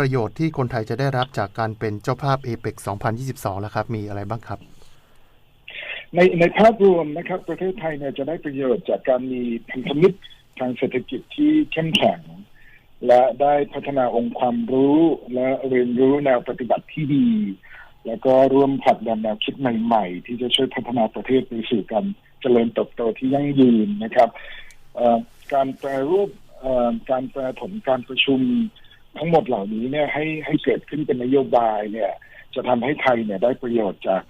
ประโยชน์ที่คนไทยจะได้รับจากการเป็นเจ้าภาพเอเปก2022 แล้วครับ มีอะไรบ้างครับ ในในภาพรวมนะครับ ประเทศไทยเนี่ยจะได้ประโยชน์จากการมีพันธมิตรทางเศรษฐกิจที่เข้มแข็ง และได้พัฒนาองค์ความรู้ และเรียนรู้แนวปฏิบัติที่ดี แล้วก็ร่วมผลักดันแนวคิดใหม่ๆ ที่จะช่วยพัฒนาประเทศไปสู่การเจริญเติบโตที่ยั่งยืนนะครับการแปรรูปการแปรผลการประชุม ทั้งหมดเหล่านี้เนี่ยให้ให้เกิดขึ้นเป็นนโยบายเนี่ย จะทำให้ไทยเนี่ยได้ประโยชน์จาก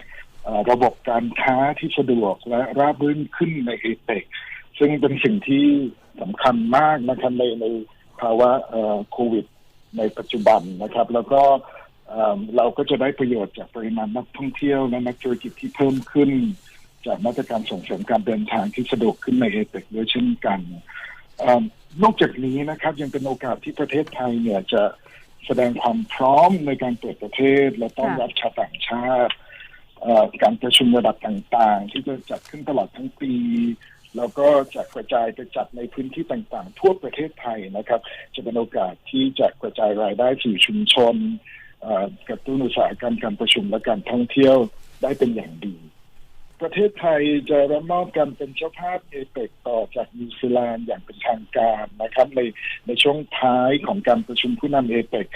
ระบบการค้าที่สะดวกและราบรื่นขึ้นในเอเปกซึ่งเป็นสิ่งที่สำคัญมากนะครับในในภาวะโควิด ในปัจจุบันนะครับ แล้วก็เราก็จะได้ประโยชน์จากปริมาณนักท่องเที่ยวและนักธุรกิจที่เพิ่มขึ้น จากมาตรการส่งเสริมการเดินทางที่สะดวกขึ้นในเอเปกด้วยเช่นกัน นอกจากนี้นะครับยังเป็นโอกาสที่ประเทศไทยเนี่ยจะแสดงความพร้อมในการเปิดประเทศ และต้อนรับชาวต่างชาติการประชุมระดับต่างๆ ที่จะจัดขึ้นตลอดทั้งปี แล้วก็จะกระจายไปจัดในพื้นที่ต่างๆ ทั่วประเทศไทยนะครับ จะเป็นโอกาสที่จะกระจายรายได้สู่ชุมชนกระตุ้นอุตสาหกรรมการประชุมและการท่องเที่ยวได้เป็นอย่างดี ประเทศไทยจะรับมอบการเป็นเจ้าภาพเอเปกต่อจากนิวซีแลนด์อย่างเป็นทางการนะครับ ในในช่วงท้ายของการประชุมผู้นำเอเปก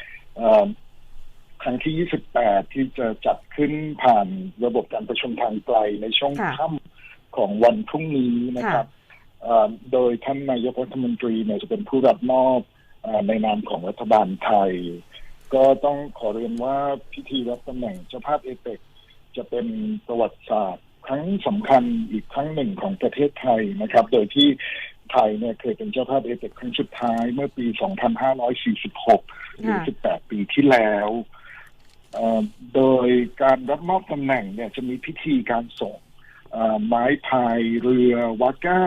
ครั้งที่ 28 ที่จะจัดขึ้นผ่านระบบการประชุมทางไกลในช่วงค่ะค่ำของวันพรุ่งนี้นะครับเอ่อโดยท่านนายกรัฐมนตรีเนี่ยจะเป็นผู้รับมอบเออในนามของรัฐบาลไทย ก็ต้องขอเรียนว่าพิธีรับตำแหน่งเจ้าภาพเอเปกจะเป็นประวัติศาสตร์ ครั้งสำคัญอีกครั้งหนึ่งของประเทศไทยนะครับ โดยที่ไทยเนี่ยเคยเป็นเจ้าภาพเอเปกครั้งสุดท้ายเมื่อปี 2546 หรือค่ะ18 ปีที่แล้วเอ่อโดยการรับมอบตำแหน่งเนี่ยจะมีพิธีการส่งเอ่อไม้พายเรือวาก้า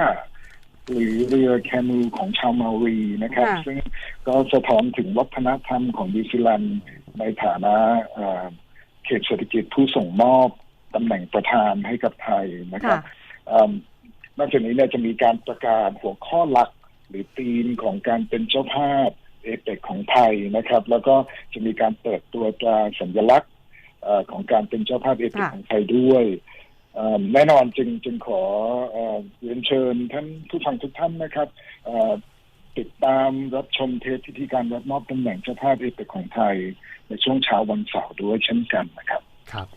หรือเรือแคนูของชาวมารีนะครับค่ะซึ่งก็สะท้อนถึงวัฒนธรรมของนิวซีแลนด์ในฐานะเอ่อเขตเศรษฐกิจผู้ส่งมอบ ตำแหน่งประธานให้กับไทยนะครับค่ะเอิ่มนอกจากนี้เนี่ยจะมีการประกาศหัวข้อหลัก หรือธีมของการเป็นเจ้าภาพเอเปกของไทยนะครับ แล้วก็จะมีการเปิดตัวตราสัญลักษณ์เอ่อของการเป็นเจ้าภาพเอเปกค่ะของไทยด้วยเอิ่มแน่นอนจึงจึงขอเอ่อเรียนเชิญท่านผู้ฟังทุกท่านนะครับเอ่อติดตามรับชมเทปพิธีการรับมอบตำแหน่งเจ้าภาพเอเปกของไทย ในช่วงเช้าวันเสาร์ด้วยเช่นกันนะครับ ครับ